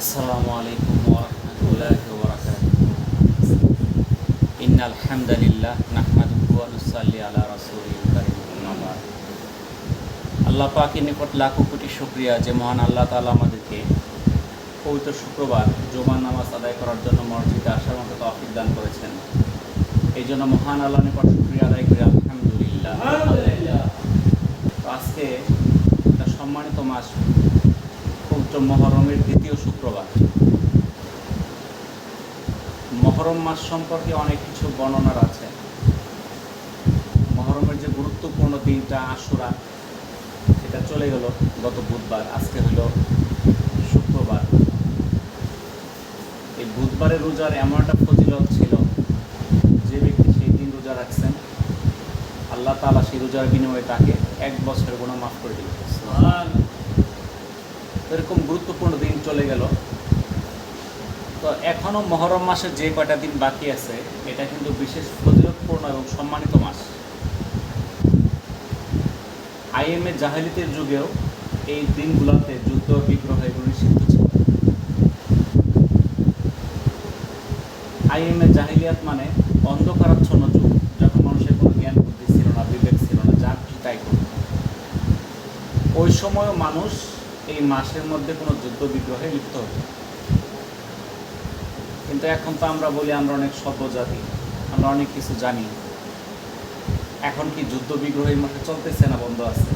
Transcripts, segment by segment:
আসসালামু আলাইকুম ওরহমতুল্লাহ ওবরাকাত ইন আলহামদুলিল্লাহ নাহমাদুহু ওয়া নুসাল্লি আলা রাসূলিল কারীম আল্লাহ পাকের নিকট লাখো কোটি শুকরিয়া যে মহান আল্লাহ তাআলা আমাদেরকে পবিত্র শুক্রবার জুমার নামাজ আদায় করার জন্য মসজিদে আসার মতো তৌফিক দান করেছেন। এই জন্য মহান আল্লাহ নিকট শুকরিয়া আদায় করি, আলহামদুলিল্লাহ। আজকে একটা সম্মানিত মাস মহরমের দ্বিতীয় শুক্রবার। মহরম মাস সম্পর্কে অনেক কিছু বর্ণনার আছে। মহরমের যে গুরুত্বপূর্ণ দিনটা আশুরা, সেটা চলে গেল গত বুধবার, আজকে হলো শুক্রবার। এই বুধবারের রোজার এমন একটা ফজিলত ছিল, যে ব্যক্তি সেই দিন রোজা রাখছেন, আল্লাহ তাআলা সেই রোজার বিনিময়ে তাকে এক বছরের গুণা মাফ করে দিল এরকম গুরুত্বপূর্ণ দিন চলে গেল। তো এখনও মহরম মাসের যে কয়টা দিন বাকি আছে, এটা কিন্তু বিশেষ ফজিলতপূর্ণ এবং সম্মানিত মাস। আইএমএ জাহালিতের যুগেও এই দিনগুলোতে যুদ্ধ, বিগ্রহ এগুলো নিষিদ্ধ ছিল। আইএমএ জাহিলিয়াত মানে অন্ধকারাচ্ছন্ন যুগ, যখন মানুষের কোনো জ্ঞান, বুদ্ধি ছিল না, বিবেক ছিল না, যা খুশি তাই করত। ওই সময়ও মানুষ এই মাসের মধ্যে কোনো যুদ্ধ বিগ্রহে লিপ্ত হতো কিন্তু এখন তো আমরা বলি আমরা অনেক সভ্য জাতি আমরা অনেক কিছু জানি। এখন কি যুদ্ধ বিগ্রহ এই মাসে চলতেছে না বন্ধ আছে?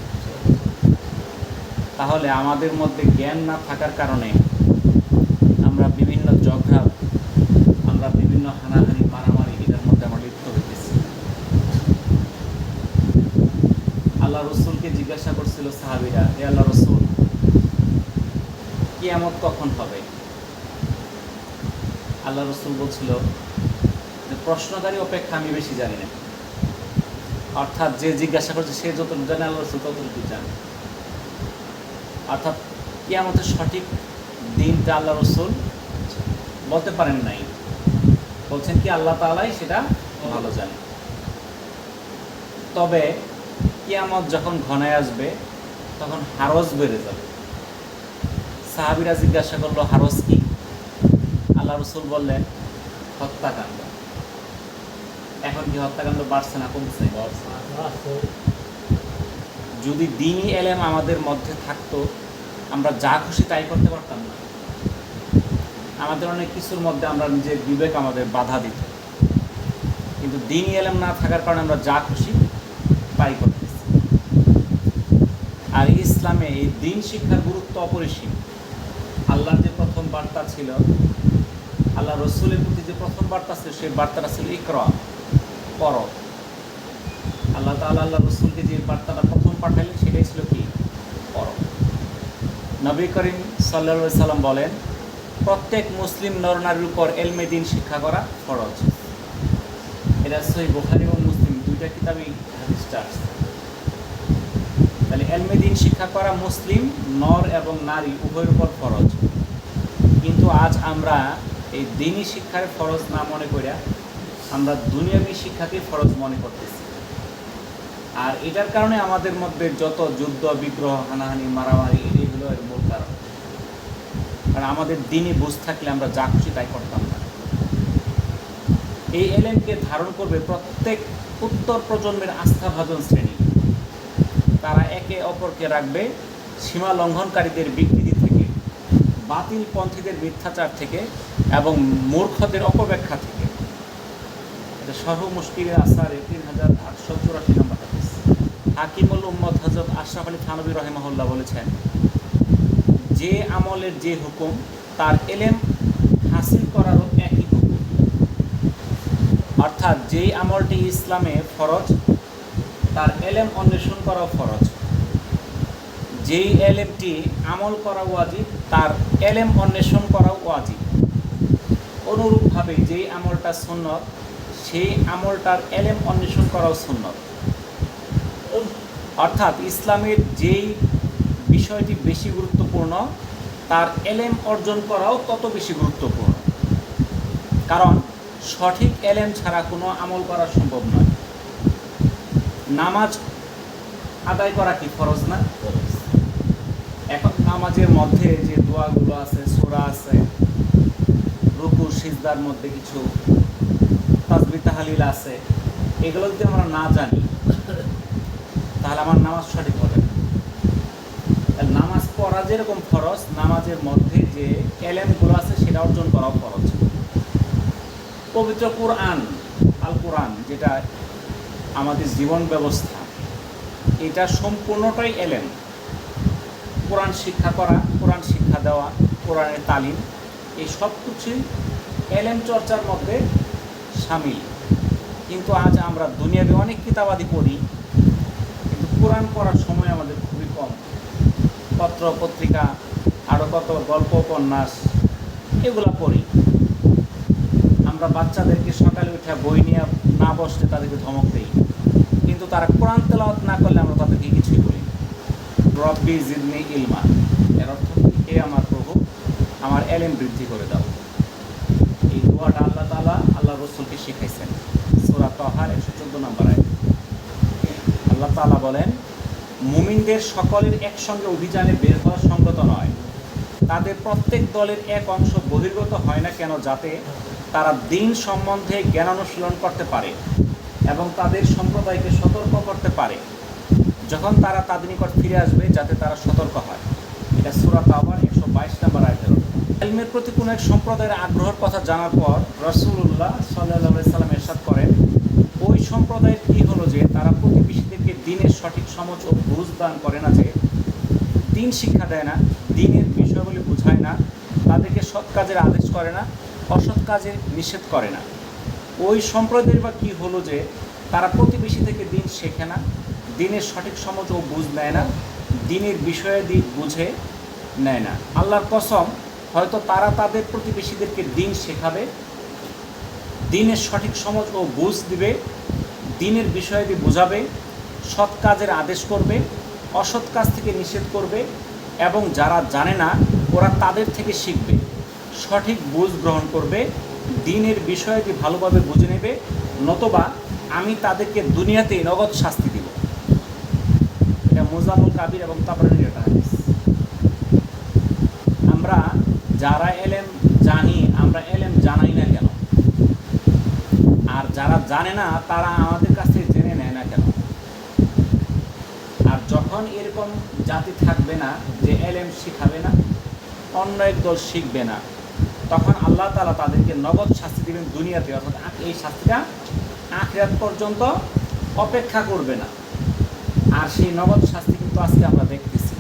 তাহলে আমাদের মধ্যে জ্ঞান না থাকার কারণে আমরা বিভিন্ন ঝগড়া আমরা বিভিন্ন হানাহানি, মারামারি এটার মধ্যে আমরা লিপ্ত হইতেছি। আল্লাহ রসুলকে জিজ্ঞাসা করছিল সাহাবিরা এ আল্লাহ রসুল কিয়ামত কখন হবে? আল্লাহ রসুল বলছিল, যে প্রশ্নকারী অপেক্ষা আমি বেশি জানি না। অর্থাৎ যে জিজ্ঞাসা করছে, সে যতটুকু জানে, আল্লাহ রসুল ততটুকু জানে। অর্থাৎ কিয়ামতের সঠিক দিনটা আল্লাহ রসুল বলতে পারেন নাই। বলছেন কি, আল্লাহ তালাই সেটা ভালো জানে। তবে কিয়ামত যখন ঘনায় আসবে, তখন হারস বেড়ে যাবে। সাহাবিরা জিজ্ঞাসা করল, হারস কি? আল্লাহ রসুল বললেন, হত্যাকাণ্ড। এখন কি হত্যাকাণ্ড বাড়ছে না কমছে? যদি দিনই এলেম আমাদের মধ্যে থাকতো, আমরা যা খুশি তাই করতে পারতাম না। আমাদের অনেক কিছুর মধ্যে আমরা নিজের বিবেক আমাদের বাধা দিত। কিন্তু দিনই এলেম না থাকার কারণে আমরা যা খুশি তাই করতেছি। আর ইসলামে এই দিন শিক্ষার গুরুত্ব অপরিসীম। আল্লাহর যে প্রথম বার্তা ছিল, আল্লাহ রসুলের প্রতি যে প্রথম বার্তা ছিল, সেই বার্তাটা ছিল ইকরা পর আল্লাহ তাআলা আল্লাহ রসুলকে যে বার্তাটা প্রথম পাঠালেন, সেটাই ছিল কি? পর নবী করিম সাল্লা সাল্লাম বলেন, প্রত্যেক মুসলিম নরনারীর উপর এলমে দিন শিক্ষা করা ফরজ। এটা সই বোখারি এবং মুসলিম দুইটা কিতাবই তাহলে এলমে দিন শিক্ষা করা মুসলিম নর এবং নারী উভয়ের উপর ফরজ। কিন্তু আজ আমরা এই দিনই শিক্ষার ফরজ না মনে করিয়া আমরা দুনিয়াবী শিক্ষাকে ফরজ মনে করতেছি। আর এটার কারণে আমাদের মধ্যে যত যুদ্ধ, বিগ্রহ, হানাহানি, মারামারি এটাই হলো এর মূল কারণ। কারণ আমাদের দিনই বুঝ থাকলে আমরা যা খুশি তাই করতাম না। এই এলেমকে ধারণ করবে প্রত্যেক উত্তর প্রজন্মের আস্থাভাজন শ্রেণি। তারা একে অপরকে রাখবে সীমা লঙ্ঘনকারীদের থেকে বাতিল পন্থীদের মিথ্যাচার থেকে এবং মূর্খদের অপব্যাখ্যা থেকে। এটা সর্ব মুশকিলের আসারে তিন হাজার আটশো চুরাশি নম্বর হাদিস। হাকিমুল উম্মদ হজরত আশরাফ আলী থানবী রহেমহল্লা বলেছেন, যে আমলের যে হুকুম, তার এলেম হাসিল করারও একই হুকুম। অর্থাৎ যেই আমলটি ইসলামে ফরজ, তার এলেম অন্বেষণ করাও ফরজ। যেই এলেমটি আমল করা ওয়াজিব তার এলেম অন্বেষণ করাও ওয়াজিব। অনুরূপভাবে যেই আমলটা সুন্নত, সেই আমলটার এলেম অন্বেষণ করাও সুন্নত। অর্থাৎ ইসলামের যেই বিষয়টি বেশি গুরুত্বপূর্ণ, তার এলেম অর্জন করাও তত বেশি গুরুত্বপূর্ণ। কারণ, সঠিক এলেম ছাড়া কোনো আমল করা সম্ভব নয়। নামাজ আদায় করা কি ফরজ না? নামাজের মধ্যে যে দোয়াগুলো আছে, সোরা আছে, রুকু, সিজদার মধ্যে কিছু তাজবি, তাহালিল আছে, এগুলো যদি আমরা না জানি, তাহলে আমার নামাজ সঠিক হবে নামাজ পড়া যেরকম ফরজ, নামাজের মধ্যে যে এলেমগুলো আছে, সেটা অর্জন করাও ফরজ। পবিত্র কোরআন, আল কোরআন, যেটা আমাদের জীবন ব্যবস্থা, এটা সম্পূর্ণটাই এলেম। কোরআন শিক্ষা করা, কোরআন শিক্ষা দেওয়া, কোরআনের তালিম, এই সব কিছুই এলেম চর্চার মধ্যে সামিল। কিন্তু আজ আমরা দুনিয়াতে অনেক কিতাবাদি পড়ি, কিন্তু কোরআন পড়ার সময় আমাদের খুবই কম। পত্র, পত্রিকা আরও কত গল্প, উপন্যাস, এগুলো পড়ি। আমরা বাচ্চাদেরকে সকালে উঠে বই নিয়ে না বসতে তাদেরকে ধমক দিই। কিন্তু তারা কোরআন তেলাওয়াত না করলে আমরা তাদেরকে কিছুই বলি। রব্বি জিদনি ইলমা। এর অর্থ? হে আমার প্রভু, আমার এলেম বৃদ্ধি করে দাও। এই দোয়াটা আল্লাহ তালা আল্লাহ রসুলকে শিখাইছেন। সোরা তহার একশো চোদ্দ নম্বর আয় আল্লাহ তালা বলেন, মুমিনদের সকলের একসঙ্গে অভিযানে বের হওয়া সঙ্গত নয়। তাদের প্রত্যেক দলের এক অংশ বহির্গত হয় না কেন, যাতে তারা দিন সম্বন্ধে জ্ঞান অনুশীলন করতে পারে এবং তাদের সম্প্রদায়কে সতর্ক করতে পারে। যখন তারা তাদের নিকট ফিরে আসবে, যাতে তারা সতর্ক হয়। এটা সুরাত আবার একশো বাইশ নম্বর আয়তের এলমের প্রতি কোনো এক সম্প্রদায়ের আগ্রহের কথা জানার পর রসুল্লাহ সাল্লাহ সাল্লাম এরশাদ করেন, ওই সম্প্রদায়ের কী হলো যে তারা প্রতিবেশীদেরকে দিনের সঠিক সমঝ ও বুঝ দান করে না যে দিন শিক্ষা দেয় না, দিনের বিষয়গুলি বোঝায় না, তাদেরকে সৎ কাজের আদেশ করে না, অসৎ কাজে নিষেধ করে না। ওই সম্প্রদায়ের বা কী হলো যে তারা প্রতিবেশী থেকে দিন শেখে না দিনের সঠিক সমঝ ও বুঝ নেয় না, দিনের বিষয়াদি বুঝে নেয় না। আল্লাহর কসম, হয়তো তারা তাদের প্রতিবেশীদেরকে দিন শেখাবে, দিনের সঠিক সমঝ ও বুঝ দিবে, দিনের বিষয়াদি বোঝাবে, সৎ কাজের আদেশ করবে, অসৎ কাজ থেকে নিষেধ করবে এবং যারা জানে না, ওরা তাদের থেকে শিখবে, সঠিক বুঝ গ্রহণ করবে, দিনের বিষয়াদি ভালোভাবে বুঝে নেবে, নতবা আমি তাদেরকে দুনিয়াতেই নগদ শাস্তি এটা মোজামুল কাবির এবং তাবরানির একটা হাদিস। আমরা যারা এলেম জানি, আমরা এলেম জানাই না কেন? আর যারা জানে না, তারা আমাদের কাছ থেকে জেনে নেয় না কেন? আর যখন এরকম জাতি থাকবে না যে এলেম শিখাবে না, অন্য এক দল শিখবে না, তখন আল্লাহ তালা তাদেরকে নগদ শাস্তি দেবেন দুনিয়াতে। অর্থাৎ এই শাস্তিটা আখরাত পর্যন্ত অপেক্ষা করবে না। আর সেই নগদ শাস্তি কিন্তু আজকে আমরা দেখতেছি।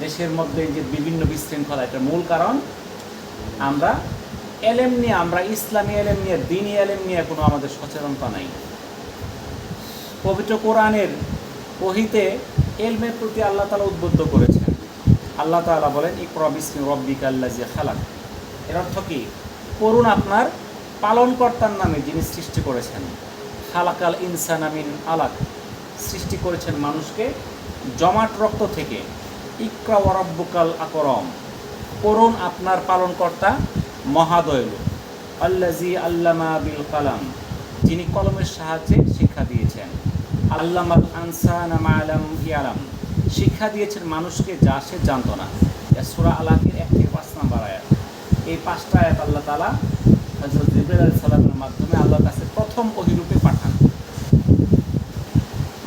দেশের মধ্যে যে বিভিন্ন বিশৃঙ্খলা এটার মূল কারণ। আমরা এলেম নিয়ে, আমরা ইসলামী এলেম নিয়ে, দিনী এলেম নিয়ে কোনো আমাদের সচেতনতা নাই। পবিত্র কোরআনের ওহিতে এলমের প্রতি আল্লাহ তালা উদ্বুদ্ধ করেছেন। আল্লাহ তাআলা বলেন ইকরব ইসমি রব্বিকা জিয়া খালাক। এর অর্থ কি? করুন আপনার পালনকর্তার নামে যিনি সৃষ্টি করেছেন। খালাকাল ইনসান আমিন আলাক। সৃষ্টি করেছেন মানুষকে জমাট রক্ত থেকে। ইকরা আকরম। করুন আপনার পালনকর্তা মহাদয়ালু। আল্লাজি আল্লামা বিল কালাম, যিনি কলমের সাহায্যে শিক্ষা দিয়েছেন। আল্লামাল আনসানা মালাম ইয়ালাম, শিক্ষা দিয়েছেন মানুষকে যা সে জানত না। সুরা আলাকের এক থেকে পাঁচ নাম্বার আয়াত। এই পাঁচটা আয়াত আল্লাহ তালা হজরত সালামের মাধ্যমে আল্লাহর কাছে প্রথম পাঠান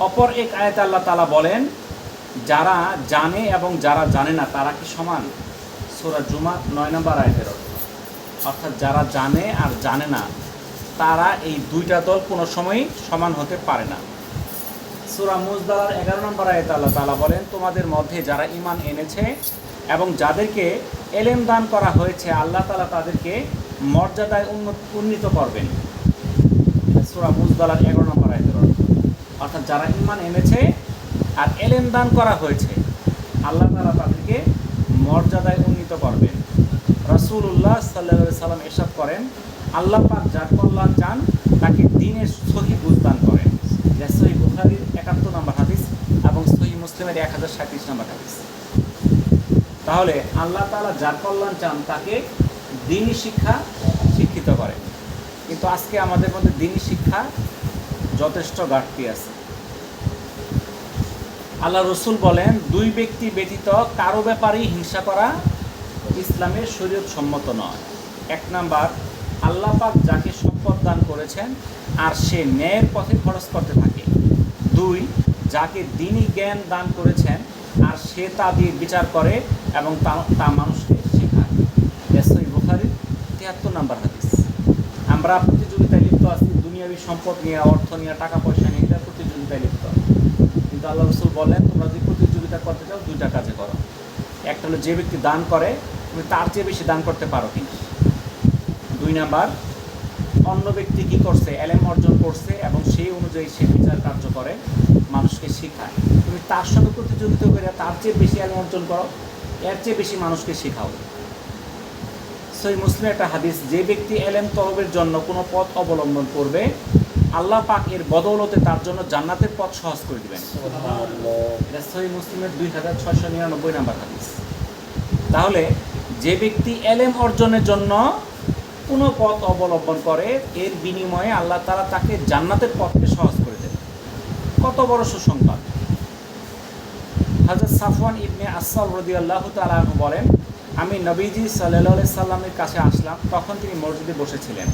অপর এক আয়াতে আল্লাহ তালা বলেন, যারা জানে এবং যারা জানে না, তারা কি সমান? সোরা জুমা নয় নম্বর আয়াতের অর্থাৎ যারা জানে আর জানে না, তারা এই দুইটা দল কোনো সময়ই সমান হতে পারে না। সুরা মুজদালার এগারো নম্বর আয়তে আল্লাহ তালা বলেন, তোমাদের মধ্যে যারা ইমান এনেছে এবং যাদেরকে এলেম দান করা হয়েছে, আল্লাহ তালা তাদেরকে মর্যাদায় উন্নত উন্নীত করবেন। সুরা মুজদালার এগারো নম্বর আয়তের। অর্থাৎ যারা ইমান এনেছে আর এলেম দান করা হয়েছে, আল্লাহ তালা তাদেরকে মর্যাদায় উন্নীত করবেন। রসুল্লাহ সাল্লা সাল্লাম এসব করেন, আল্লাহ পাক যার কল্যাণ চান, তাকে দিনের সহি বুঝদান করেন। যা সহি বুখারির একাত্তর নম্বর হাদিস এবং সহি মুসলিমের এক হাজার সাঁত্রিশ নম্বর হাদিস। তাহলে আল্লাহ তাআলা যার কল্যাণ চান, তাকে দিনই শিক্ষা শিক্ষিত করেন। কিন্তু আজকে আমাদের মধ্যে দিনই শিক্ষা যথেষ্ট ঘাটতি আছে। আল্লাহ রসুল বলেন, দুই ব্যক্তি ব্যতীত কারও ব্যাপারেই হিংসা করা ইসলামের শরীয়ত সম্মত নয়। এক নাম্বার, আল্লাহ পাক যাকে সম্পদ দান করেছেন আর সে ন্যায়ের পথে খরচ করতে থাকে। দুই, যাকে দিনই জ্ঞান দান করেছেন আর সে তা দিয়ে বিচার করে এবং তা মানুষকে শেখায়। বুখারির তিয়াত্তর নাম্বার হাদিস। আমরা প্রতিযোগিতায় দুনিয়াবী সম্পদ নিয়ে, অর্থ নিয়ে টাকা পয়সা নিয়ে এটা প্রতিযোগিতায় লিপ্ত। কিন্তু আল্লাহ রসুল বলেন, তোমরা যদি প্রতিযোগিতা করতে চাও, দুইটা কাজে করো। একটা হলো যে ব্যক্তি দান করে, তুমি তার চেয়ে বেশি দান করতে পারো কিনা দুই নাম্বার, অন্য ব্যক্তি কি করছে? এলএম অর্জন করছে এবং সেই অনুযায়ী সে বিচার কার্য করে, মানুষকে শেখায়। তুমি তার সঙ্গে প্রতিযোগিতা করে তার চেয়ে বেশি এলএম অর্জন করো, এর চেয়ে বেশি মানুষকে শেখাও। সই মুসলিম একটা হাদিস যে ব্যক্তি এলেম তলবের জন্য কোনো পথ অবলম্বন করবে আল্লাহ পাক এর বদৌলতে তার জন্য জান্নাতের পথ সহজ করে দিবেন। এটা সহি মুসলিমের দুই হাজার ছয়শো নিরানব্বই নাম্বার হাদিস। তাহলে যে ব্যক্তি এলেম অর্জনের জন্য কোনো পথ অবলম্বন করে এর বিনিময়ে আল্লাহ তারা তাকে জান্নাতের পথকে সহজ করে দেবে কত বড় সুসংবাদ। হাজরত সাফওয়ান ইবনে আসাল রদি আল্লাহ তালাহ বলেন আমি নবীজি সাল্লাহ সাল্লামের কাছে আসলাম, তখন তিনি মসজিদে বসেছিলেন।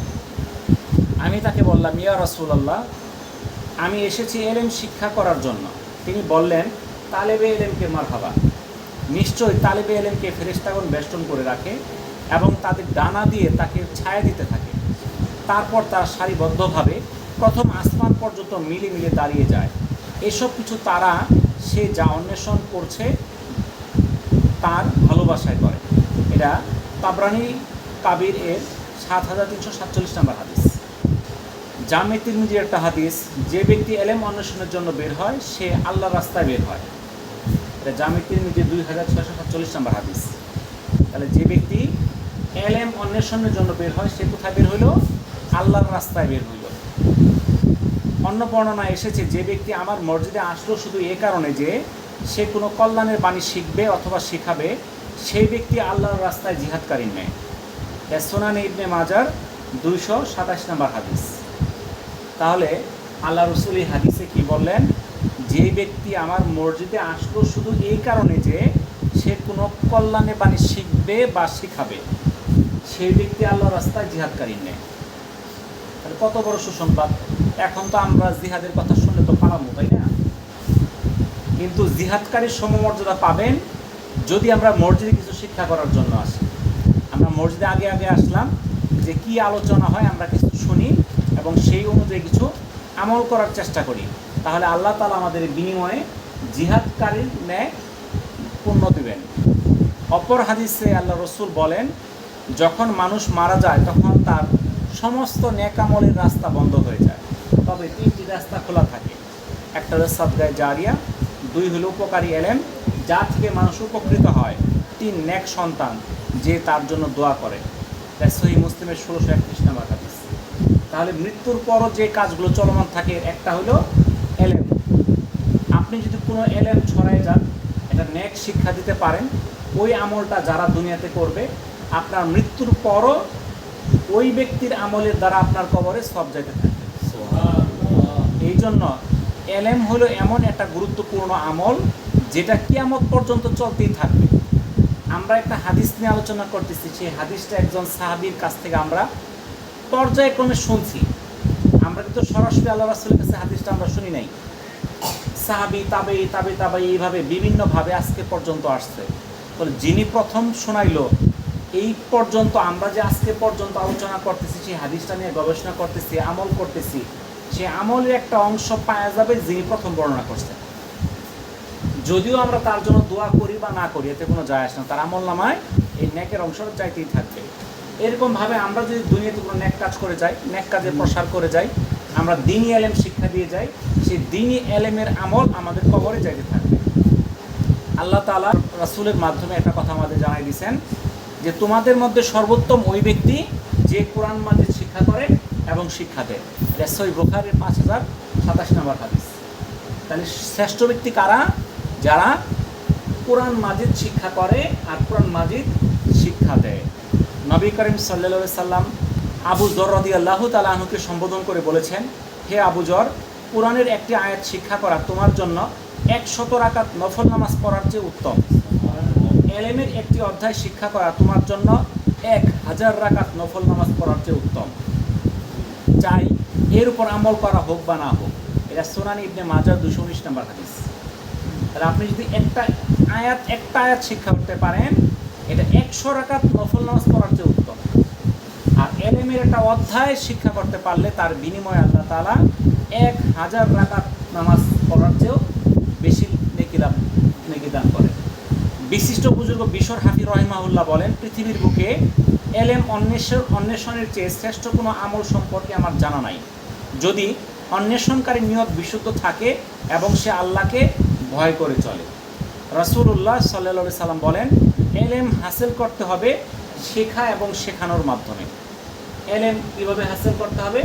আমি তাকে বললাম, ইয়া রসুলাল্লাহ, আমি এসেছি এলেম শিক্ষা করার জন্য। তিনি বললেন, তালেবে এলেমকে মারহাবা। নিশ্চয়ই তালেবে এলেমকে ফেরেস্তাগণ বেষ্টন করে রাখে এবং তাদের ডানা দিয়ে তাকে ছায়া দিতে থাকে। তারপর তার সারিবদ্ধভাবে প্রথম আসমান পর্যন্ত মিলে মিলে দাঁড়িয়ে যায়। এসব কিছু তারা সে যা অন্বেষণ করছে, তার ভালোবাসায় করে। এটা তাবরানি কাবির এর সাত হাজার তিনশো সাতচল্লিশ নম্বর হাদিস। জামে তিরমিজির একটা হাদিস, যে ব্যক্তি এলেম অন্বেষণের জন্য বের হয়, সে আল্লাহর রাস্তায় বের হয়। এটা জামে তিরমিজির দুই হাজার ছয়শো সাতচল্লিশ নম্বর হাদিস। তাহলে যে ব্যক্তি এলেম অন্বেষণের জন্য বের হয়, সে কোথায় বের হইল? আল্লাহর রাস্তায় বের হইল। অন্য বর্ণনা এসেছে, যে ব্যক্তি আমার মসজিদে আসলো শুধু এ কারণে যে সে কোনো কল্যাণের বাণী শিখবে অথবা শেখাবে সেই ব্যক্তি আল্লাহর রাস্তায় জিহাদকারী নেয়। সোনান ইবনে মাজার দুইশো সাতাশ নম্বর হাদিস। তাহলে আল্লাহ রসুল এই হাদিসে কি বললেন? যে ব্যক্তি আমার মসজিদে আসলো শুধু এই কারণে যে সে কোনো কল্যাণে বাণী শিখবে বা শিখাবে। সেই ব্যক্তি আল্লাহর রাস্তায় জিহাদকারী নেয়। তাহলে কত বড় সুসংবাদ। এখন তো আমরা জিহাদের কথা শুনলে তো পালাবো তাই না? কিন্তু জিহাদকারীর সমমর্যাদা পাবেন যদি আমরা মসজিদে কিছু শিক্ষা করার জন্য আসি, আমরা মসজিদে আগে আগে আসলাম যে কি আলোচনা হয় আমরা কিছু শুনি এবং সেই অনুযায়ী কিছু আমল করার চেষ্টা করি। তাহলে আল্লাহ তালা আমাদের বিনিময়ে জিহাদকারীর ন্যায় পূর্ণ দেবেন। অপর হাদিসে আল্লাহ রসুল বলেন, যখন মানুষ মারা যায় তখন তার সমস্ত ন্যাকামলের রাস্তা বন্ধ হয়ে যায়। তবে তিনটি রাস্তা খোলা থাকে। একটা হলো সাদগায় জারিয়া, দুই হলো উপকারী এলেম যা থেকে মানুষ উপকৃত হয় তিন ন্যাক সন্তান যে তার জন্য দোয়া করে। তাই সহি মুসলিমের ষোলোশো একত্রিশ নাম্বার হাদিস। তাহলে মৃত্যুর পরও যে কাজগুলো চলমান থাকে একটা হলো এলেম। আপনি যদি কোনো এলেম ছড়ায় যান এটা ন্যাক শিক্ষা দিতে পারেন ওই আমলটা যারা দুনিয়াতে করবে আপনার মৃত্যুর পরও ওই ব্যক্তির আমলের দ্বারা আপনার কবরে সব যাইতে থাকে এই জন্য এলেম হলো এমন একটা গুরুত্বপূর্ণ আমল যেটা কিয়ামত পর্যন্ত চলতেই থাকবে। আমরা একটা হাদিস নিয়ে আলোচনা করতেছি, সেই হাদিসটা একজন সাহাবির কাছ থেকে আমরা পর্যায়ক্রমে শুনছি। আমরা কিন্তু সরাসরি আল্লাহ রাসুলের কাছে হাদিসটা আমরা শুনি নাই। সাহাবি তাবে তাবে তাবে এইভাবে বিভিন্নভাবে আজকে পর্যন্ত আসছে। তাহলে যিনি প্রথম শোনাইলো, এই পর্যন্ত আমরা যে আজকে পর্যন্ত আলোচনা করতেছি, সেই হাদিসটা নিয়ে গবেষণা করতেছি, আমল করতেছি সেই আমলের একটা অংশ পাওয়া যাবে যিনি প্রথম বর্ণনা করছেন। যদিও আমরা তার জন্য দোয়া করি বা না করি এতে কোনো যায় আসে না। তার আমল নামায় এই ন্যাকের অংশ চাইতেই থাকবে। এরকমভাবে আমরা যদি দুনিয়াতে কোনো ন্যাক কাজ করে যাই ন্যাক কাজে প্রসার করে যাই আমরা দিনই এলেম শিক্ষা দিয়ে যাই সেই দিনই এলেমের আমল আমাদের কবরে যাইতে থাকবে। আল্লাহ তালা রাসুলের মাধ্যমে একটা কথা আমাদের জানাই দিয়েছেন যে তোমাদের মধ্যে সর্বোত্তম ওই ব্যক্তি যে কোরআন মাজিদ শিক্ষা করে এবং শিক্ষা দেয়। এটা সই বোখারের পাঁচ হাজার সাতাশ নম্বর হাদিস। তাহলে শ্রেষ্ঠ ব্যক্তি কারা? যারা কোরআন মাজিদ শিক্ষা করে আর কোরআন মাজিদ শিক্ষা দেয়। নবী করিম সাল্লা সাল্লাম আবু জর রদি আল্লাহ তালাহুকে সম্বোধন করে বলেছেন, হে আবু জর, কোরআনের একটি আয়াত শিক্ষা করা তোমার জন্য একশত রাকাত নফল নামাজ পড়ার চেয়ে উত্তম। এলেমের একটি অধ্যায় শিক্ষা করা তোমার জন্য এক হাজার রাকাত নফল নামাজ পড়ার চেয়ে উত্তম। চাই এর উপর আমল করা হোক বা না হোক। এটা সোনানি ইবনে মাজার দুশো উনিশ নম্বর হাদিস। তাহলে আপনি যদি একটা আয়াত একটা আয়াত শিক্ষা করতে পারেন, এটা একশো রাকাত নফল নামাজ পড়ার চেয়ে উত্তম। আর এলেমের একটা অধ্যায় শিক্ষা করতে পারলে তার বিনিময়ে আল্লাহ তালা এক হাজার রাকাত নামাজ পড়ার চেয়েও বেশি নেকি লাভ নেকি দান করে বিশিষ্ট বুজুর্গ বিশর হাফি রহিমাউল্লাহ বলেন, পৃথিবীর বুকে এলেম অন্বেষণ, অন্বেষণের চেয়ে শ্রেষ্ঠ কোনো আমল সম্পর্কে আমার জানা নাই। যদি অন্বেষণকারী নিয়ত বিশুদ্ধ থাকে এবং সে আল্লাহকে ভয় করে চলে। রাসূলুল্লাহ সাল্লাহ সাল্লাম বলেন, এলেম হাসিল করতে হবে শেখা এবং শেখানোর মাধ্যমে। এলেম কীভাবে হাসিল করতে হবে?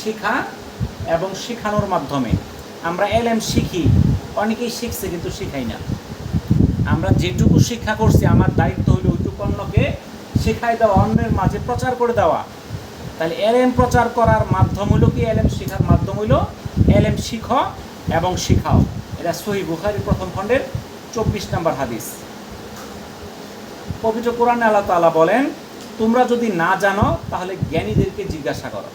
শেখা এবং শেখানোর মাধ্যমে। আমরা এলেম শিখি, অনেকেই শিখছে কিন্তু শেখাই না। আমরা যেটুকু শিক্ষা করছি, আমার দায়িত্ব হলো ওইটুকু অন্যকে শেখাই দেওয়া, অন্যের মাঝে প্রচার করে দেওয়া। তাহলে এলএম প্রচার করার মাধ্যম হলো কি? এলএম শেখার মাধ্যম হলো এলএম শিখ এবং শিখাও। এটা সহি বুখারি প্রথম খণ্ডের চব্বিশ নম্বর হাদিস। পবিত্র কোরআনে আল্লাহ তাআলা বলেন, তোমরা যদি না জানো, তাহলে জ্ঞানীদেরকে জিজ্ঞাসা করো।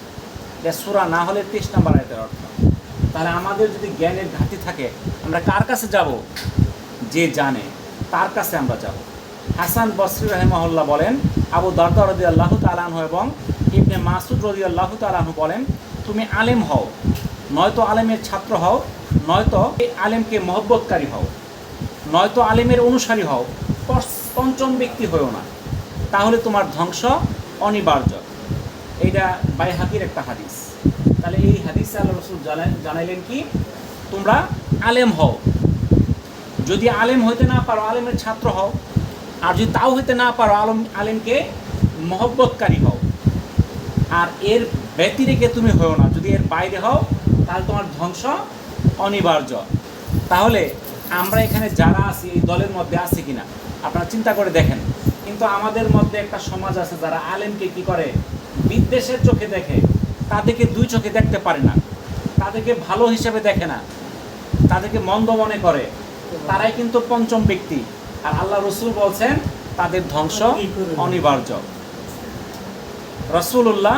এটা সুরা না হলে তেইশ নম্বর আয়তের অর্থ। তাহলে আমাদের যদি জ্ঞানের ঘাটতি থাকে, আমরা কার কাছে যাব? যে জানে, তার কাছে আমরা যাব। হাসান বসরি রহমহল্লা বলেন, আবু দরদা রদি আল্লাহ তালাহ এবং ইবনে মাসুদ রদি আল্লাহ তালাহ বলেন, তুমি আলেম হও, নয়তো আলেমের ছাত্র হও নয়তো আলেমকে মহব্বতকারী হও, নয়তো আলেমের অনুসারী হও পঞ্চম ব্যক্তি হয়েও না। তাহলে তোমার ধ্বংস অনিবার্য। এইটা বাইহাকির একটা হাদিস। তাহলে এই হাদিসে আল্লাহ রসুল জানাই জানাইলেন কি? তোমরা আলেম হও। যদি আলেম হইতে না পারো, আলেমের ছাত্র হও। আর যদি তাও হইতে না পারো, আলম আলেমকে মহব্বতকারী হও। আর এর ব্যতিরেকে তুমি হও না। যদি এর বাইরে হও, তাহলে তোমার ধ্বংস অনিবার্য। তাহলে আমরা এখানে যারা আছি, এই দলের মধ্যে আছি কিনা, আপনারা চিন্তা করে দেখেন। কিন্তু আমাদের মধ্যে একটা সমাজ আছে যারা আলেমকে কি করে? বিদ্বেষের চোখে দেখে। তাদেরকে দুই চোখে দেখতে পারে না। তাদেরকে ভালো হিসেবে দেখে না। তাদেরকে মন্দ মনে করে। তারাই কিন্তু পঞ্চম ব্যক্তি। আর আল্লাহ রসুল বলছেন, তাদের ধ্বংস অনিবার্য। রসুল্লাহ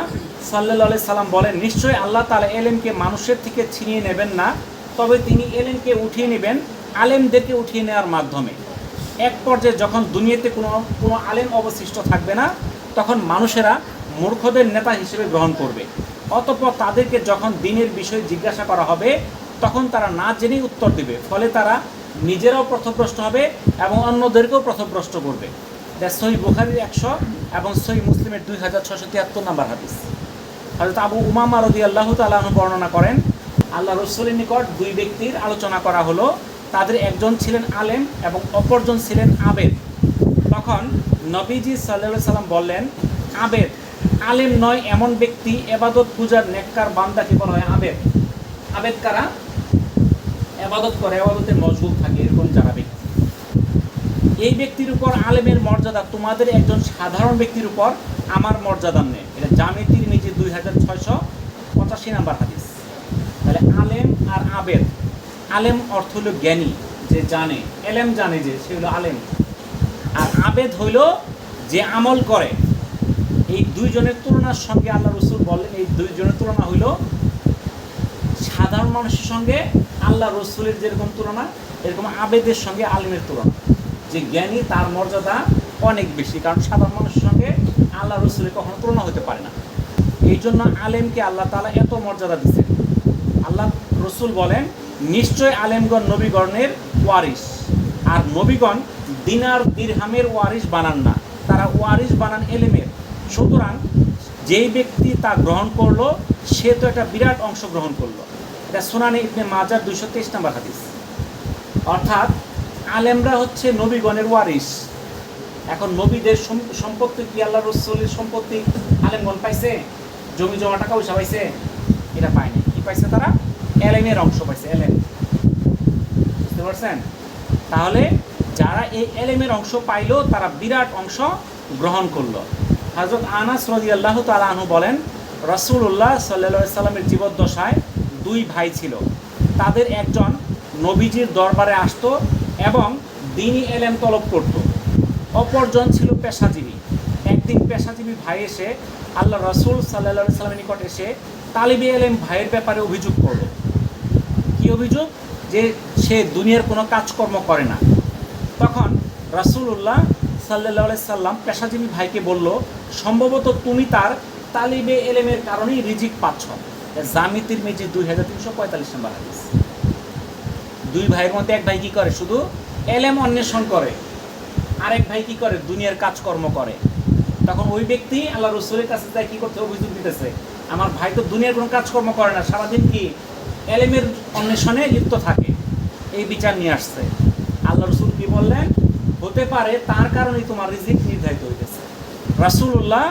সাল্লাহ সাল্লাম বলেন, নিশ্চয়ই আল্লাহ তালা এলেমকে মানুষের থেকে ছিনিয়ে নেবেন না। তবে তিনি এলেনকে উঠিয়ে নেবেন আলেমদেরকে উঠিয়ে নেওয়ার মাধ্যমে। এক পর্যায়ে যখন দুনিয়াতে কোনো কোনো আলেম অবশিষ্ট থাকবে না, তখন মানুষেরা মূর্খদের নেতা হিসেবে গ্রহণ করবে। অতঃপর তাদেরকে যখন দিনের বিষয়ে জিজ্ঞাসা করা হবে, তখন তারা না জেনেই উত্তর দেবে। ফলে তারা নিজেরাও প্রথভ্রষ্ট হবে এবং অন্যদেরকেও প্রথভ্রষ্ট করবে। সহি বুখারির একশো এবং সহি মুসলিমের দুই হাজার ছশো তিয়াত্তর নাম্বার হাদিস। হজরত আবু উমামা রদি আল্লাহ তালাহ বর্ণনা করেন আল্লাহ রসুলের নিকট দুই ব্যক্তির আলোচনা করা হলো। তাদের একজন ছিলেন আলেম এবং অপরজন ছিলেন আবেদ। তখন নবীজি সাল্লাহ সাল্লাম বললেন, আবেদ, আলেম নয় এমন ব্যক্তি, এবাদত পূজার নেককার বান্দাকে বলা হয় আবেদ। আবেদ কারা? এবাদত করে এবাদতে মজবুত থাকে, এরকম যারা ব্যক্তি। এই ব্যক্তির উপর আলেমের মর্যাদা তোমাদের একজন সাধারণ ব্যক্তির উপর আমার মর্যাদা নেই। এটা জামিতির নিজে দুই হাজার ছয়শো পঁচাশি নাম্বার হাদিস। তাহলে আলেম আর আবেদ। আলেম অর্থ হলো জ্ঞানী, যে জানে। এলেম জানে যে সে হলো আলেম। আর আবেদ হইল যে আমল করে। এই দুইজনের তুলনার সঙ্গে আল্লাহ রসুল বললেন এই দুইজনের তুলনা হইল সাধারণ মানুষের সঙ্গে, আল্লাহ রসুলের যেরকম তুলনা, এরকম আবেদের সঙ্গে আলেমের তুলনা। যে জ্ঞানী তার মর্যাদা অনেক বেশি, কারণ সাধারণ মানুষের সঙ্গে আল্লাহ রসুলের কখনো তুলনা হতে পারে না। এই জন্য আলেমকে আল্লাহ তালা এত মর্যাদা দিচ্ছেন আল্লাহ রসুল বলেন, নিশ্চয় আলেমগণ নবীগণের ওয়ারিস আর নবীগণ দিনার দিরহামের ওয়ারিস বানান না। তারা ওয়ারিস বানান এলেমের। সুতরাং যেই ব্যক্তি তা গ্রহণ করল, সে তো একটা বিরাট অংশ গ্রহণ করল। এটা সোনানি ইবনে মাজার দুইশো তেইশ নম্বর হাদিস। অর্থাৎ আলেমরা হচ্ছে নবীগণের ওয়ারিস এখন নবীদের সম্পত্তি কি আল্লাহ রসুলের সম্পত্তি আলেমগণ পাইছে? জমি জমা টাকা পয়সা পাইছে এটা পায়নি কি পাইছে তারা? এলেমের অংশ পাইছে এলেম বুঝতে পারছেন? তাহলে যারা এই এলেমের অংশ পাইলো, তারা বিরাট অংশ গ্রহণ করল। হজরত আনাস রদি আল্লাহ তালাহু বলেন রসুল্লাহ সাল্লা সাল্লামের জীবদ্দশায় দুই ভাই ছিল। তাদের একজন নবীজির দরবারে আসতো এবং দিনই এলেম তলব করত। অপরজন ছিল পেশাজীবী। একদিন পেশাজীবী ভাই এসে আল্লাহ রসুল সাল্লা সাল্লামের নিকট এসে তালিবে এলেম ভাইয়ের ব্যাপারে অভিযোগ করল কি অভিযোগ? যে সে দুনিয়ার কোনো কাজকর্ম করে না। তখন রাসূলুল্লাহ সাল্লাহ সাল্লাম পেশাজীবী ভাইকে বলল, সম্ভবত তুমি তার তালিবে এলেমের কারণেই রিজিক পাচ্ছ। জামিতির মেজি দুই হাজার তিনশো পঁয়তাল্লিশ নম্বর হাদিস। দুই ভাইয়ের মধ্যে এক ভাই কি করে? শুধু এলেম অন্বেষণ করে। আরেক ভাই কি করে? দুনিয়ার কাজকর্ম করে। তখন ওই ব্যক্তি আল্লাহ রসুলের কাছে যায়, কি করতে? অভিযোগ দিতেছে আমার ভাই তো দুনিয়ার কোনো কাজকর্ম করে না, সারাদিন কি এলেমের অন্বেষণে লিপ্ত থাকে? এই বিচার নিয়ে আসছে। আল্লাহ রসুল কি বললেন? হতে পারে তার কারণেই তোমার রিজিক নির্ধারিত হইতেছে। রাসূলুল্লাহ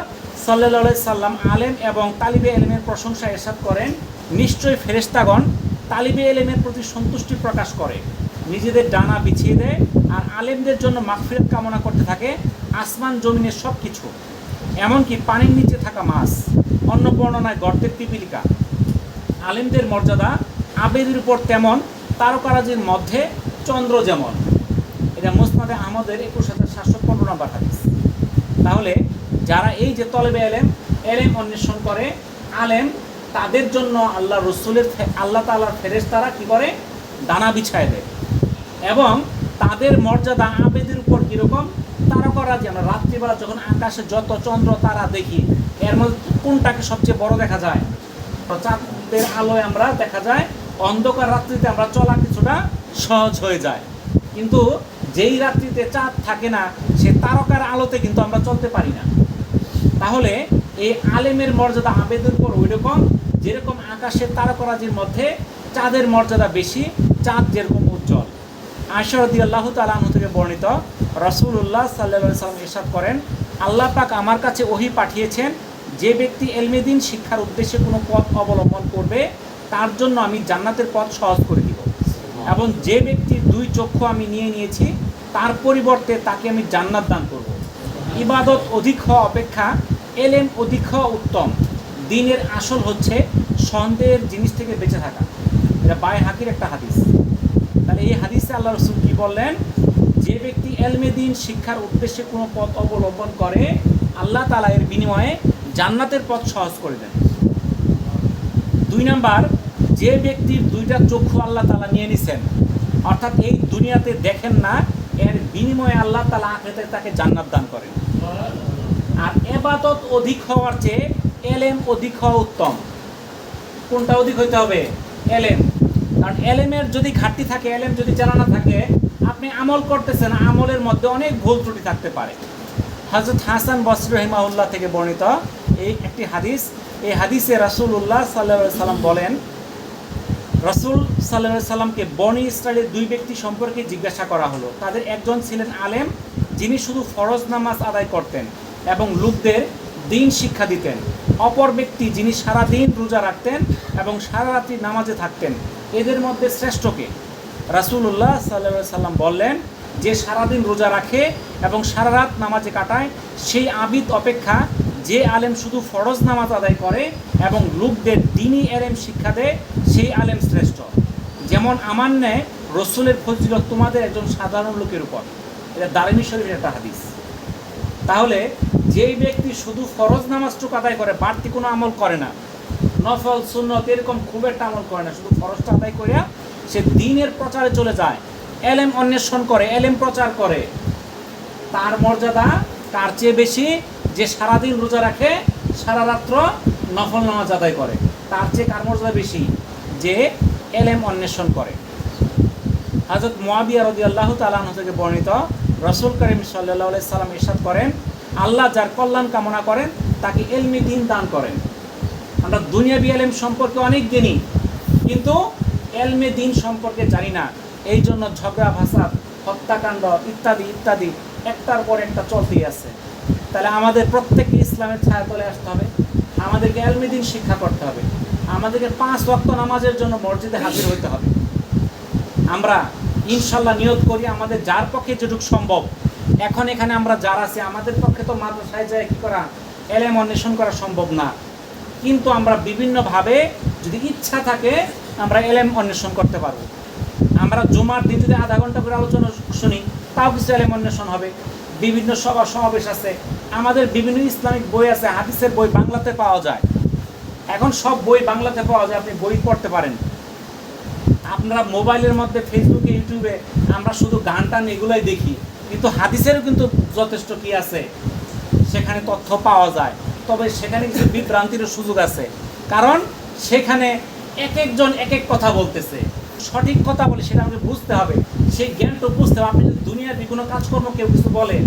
সাল্লাহ সাল্লাম আলেম এবং তালিবে এলেমের প্রশংসা এরশাদ করেন। নিশ্চয়ই ফেরেশতাগণ তালিবে এলেমের প্রতি সন্তুষ্টি প্রকাশ করে। নিজেদের ডানা বিছিয়ে দেয় আর আলেমদের জন্য মাগফিরাত কামনা করতে থাকে। আসমান, জমিনের সব কিছু এমনকি পানির নিচে থাকা মাছ, অন্য বর্ণনায় গর্তের পিপিলিকা আলেমদের মর্যাদা আবেদের উপর তেমন, তারকারাজির মধ্যে চন্দ্র যেমন। এটা মুসনাদে আমাদের একুশ হাজার সাতশো পনেরো নম্বর হাদিস। তাহলে যারা এই যে তলেবে এলেম এলেম অন্বেষণ করে, আলেম তাদের জন্য আল্লাহ রসুলের আল্লাহ তাআলার ফেরেস তারা কী করে? দানা বিছায় দেয়। এবং তাদের মর্যাদা আবেদের উপর কীরকম? তারকারাজি আমরা রাত্রিবেলা যখন আকাশে যত চন্দ্র, তারা দেখি, এর মধ্যে কোনটাকে সবচেয়ে বড় দেখা যায়? চাঁদের আলোয় আমরা দেখা যায়, অন্ধকার রাত্রিতে আমরা চলা কিছুটা সহজ হয়ে যায়। কিন্তু যেই রাত্রিতে চাঁদ থাকে না, সে তারকার আলোতে কিন্তু আমরা চলতে পারি না। তাহলে এই আলেমের মর্যাদা আবেদন উপর ওই রকম যেরকম আকাশের তারকরাজির মধ্যে চাঁদের মর্যাদা বেশি, চাঁদ যেরকম উজ্জ্বল। আশরদি আল্লাহ তালাহ থেকে বর্ণিত রসুল্লাহ সাল্লা সাল্লাম ইরশাদ করেন আল্লাহ পাক আমার কাছে ওহি পাঠিয়েছেন যে ব্যক্তি এলমেদিন শিক্ষার উদ্দেশ্যে কোনো পথ অবলম্বন করবে তার জন্য আমি জান্নাতের পথ সহজ করে দিব। এবং যে ব্যক্তির দুই চক্ষু আমি নিয়ে নিয়েছি তার পরিবর্তে তাকে আমি জান্নাত দান করব। ইবাদত অধিক হওয়া অপেক্ষা এলেম অধিক হওয়া উত্তম। দিনের আসল হচ্ছে সন্দেহের জিনিস থেকে বেঁচে থাকা। এটা বায় হাকির একটা হাদিস। এই হাদিসে আল্লাহ রসুল কি বললেন? যে ব্যক্তি এলমে দিন শিক্ষার উদ্দেশ্যে কোনো পথ অবলম্বন করে, আল্লাহ তালা এর বিনিময়ে জান্নাতের পথ সহজ করে দেন। দুই নাম্বার, যে ব্যক্তির দুইটা চক্ষু আল্লাহ তালা নিয়ে নিছেন, অর্থাৎ এই দুনিয়াতে দেখেন না, এর বিনিময়ে আল্লাহ তালা আখেতে তাকে জান্নাত দান করেন। আর এবাদত অধিক হওয়ার চেয়ে এলেম অধিক হওয়া উত্তম। কোনটা অধিক হইতে হবে? এলেম। কারণ এলেমের যদি ঘাটতি থাকে, এলেম যদি জানা না থাকে, আপনি আমল করতেছেন, আমলের মধ্যে অনেক ভুল ত্রুটি থাকতে পারে। হজরত হাসান বসর রহিমাউল্লাহ থেকে বর্ণিত এই একটি হাদিস। এই হাদিসে রাসূলুল্লাহ সাল্লাহ সাল্লাম বলেন, রসুল সাল্লাহ সাল্লামকে বনি ইসরায়েলের দুই ব্যক্তি সম্পর্কে জিজ্ঞাসা করা হলো। তাদের একজন ছিলেন আলেম, যিনি শুধু ফরজ নামাজ আদায় করতেন এবং লোকদের দিন শিক্ষা দিতেন। অপর ব্যক্তি যিনি সারা দিন রোজা রাখতেন এবং সারা রাত্রি নামাজে থাকতেন, এদের মধ্যে শ্রেষ্ঠকে রাসূলুল্লাহ সাল্লা সাল্লাম বললেন, যে সারাদিন রোজা রাখে এবং সারা রাত নামাজে কাটায়, সেই আবিদ অপেক্ষা যে আলেম শুধু ফরজ নামাজ আদায় করে এবং লোকদের দিনই এলেম শিক্ষা দেয়, সেই আলেম শ্রেষ্ঠ। যেমন আমার ন্যায় রসুলের ফজিলত তোমাদের একজন সাধারণ লোকের উপর। এটা দারিমি শরীফের একটা হাদিস। তাহলে যেই ব্যক্তি শুধু ফরজ নামাজটুকু আদায় করে, বাড়তি কোনো আমল করে না। নফল, সুন্নত এরকম খুব একটা আমল করে না, শুধু ফরজটা আদায় করিয়া সে দিনের প্রচারে চলে যায়। এলেম অন্বেষণ করে, এলেম প্রচার করে। তার মর্যাদা তার চেয়ে বেশি যে সারাদিন রোজা রাখে, সারা রাত্র নফল নামাজ আদায় করে। তার চেয়ে কার মর্যাদা বেশি? যে এলেম অন্বেষণ করে। হাজরত মোয়াবিয়া রদি আল্লাহ তালাহ থেকে বর্ণিত রসুল করিম সাল্লাহ সাল্লাম ইরশাদ করেন আল্লাহ যার কল্যাণ কামনা করেন, তাকে এলমি দিন দান করেন। আমরা দুনিয়াবি এলেম সম্পর্কে অনেক জানি, কিন্তু এলমে দিন সম্পর্কে জানি না। এই জন্য ঝগড়া ভাষা হত্যাকাণ্ড, ইত্যাদি ইত্যাদি একটার পর একটা চলতেই আছে। তাহলে আমাদের প্রত্যেককে ইসলামের ছায়া তলে আসতে হবে। আমাদেরকে এলমে দিন শিক্ষা করতে হবে। আমাদেরকে পাঁচ ওয়াক্ত নামাজের জন্য মসজিদে হাজির হইতে হবে। আমরা ইনশাল্লাহ নিয়োগ করি, আমাদের যার পক্ষে যেটুকু সম্ভব। এখন এখানে আমরা যারা আছি, আমাদের পক্ষে তো মাদ্রাসায় যায় কী করা? এলেম অন্বেষণ করা সম্ভব না। কিন্তু আমরা বিভিন্নভাবে যদি ইচ্ছা থাকে, আমরা এলেম অন্বেষণ করতে পারব। আমরা জুমার দিন যদি আধা ঘণ্টা করে আলোচনা শুনি, তাও কিছু এলেম অন্বেষণ হবে। বিভিন্ন সভা সমাবেশ আছে। আমাদের বিভিন্ন ইসলামিক বই আছে, হাদিসের বই বাংলাতে পাওয়া যায়। এখন সব বই বাংলাতে পাওয়া যায়, আপনি বই পড়তে পারেন। আপনারা মোবাইলের মধ্যে ফেসবুকে ইউটিউবে আমরা শুধু গান টান এগুলাই দেখি। কিন্তু হাদিসেরও কিন্তু যথেষ্ট কি আছে? সেখানে তথ্য পাওয়া যায়। তবে সেখানে কিছু বিভ্রান্তিরও সুযোগ আছে। কারণ সেখানে এক একজন এক এক কথা বলতেছে। সঠিক কথা বলে সেটা আমাকে বুঝতে হবে। সেই জ্ঞানটা বুঝতে হবে। আপনি যদি দুনিয়ার যে কোনো কাজকর্ম কেউ কিছু বলে,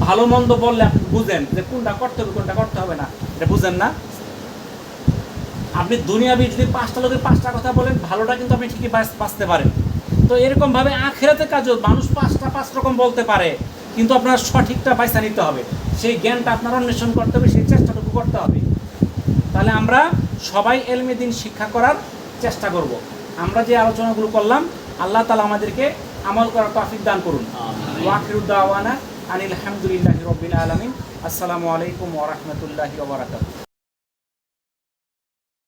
ভালো মন্দ বললে আপনি বুঝেন যে কোনটা করতে হবে, কোনটা করতে হবে না। এটা বুঝেন না? আপনি দুনিয়াবি যদি পাঁচটা লোকের পাঁচটা কথা বলেন, ভালোটা কিন্তু আপনি ঠিকই বাঁচ- বাঁচতে পারেন। তো এরকমভাবে আখেরাতে কাজও মানুষ পাঁচটা পাঁচ রকম বলতে পারে কিন্তু আপনার সঠিকটা পয়সা নিতে হবে। সেই জ্ঞানটা আপনার অন্বেষণ করতে হবে সেই চেষ্টাটুকু করতে হবে। তাহলে আমরা সবাই এলমে দিন শিক্ষা করার চেষ্টা করব। আমরা যে আলোচনাগুলো করলাম আল্লাহ তালা আমাদেরকে আমল করার তফিক দান করুন। ওয়াকিরুদ্দাওয়ানা আনিল হামদুলিল্লাহি রবিল আলমিন। আসসালামু আলাইকুম ওরহমতুল্লাহি ওবরাকাতুহ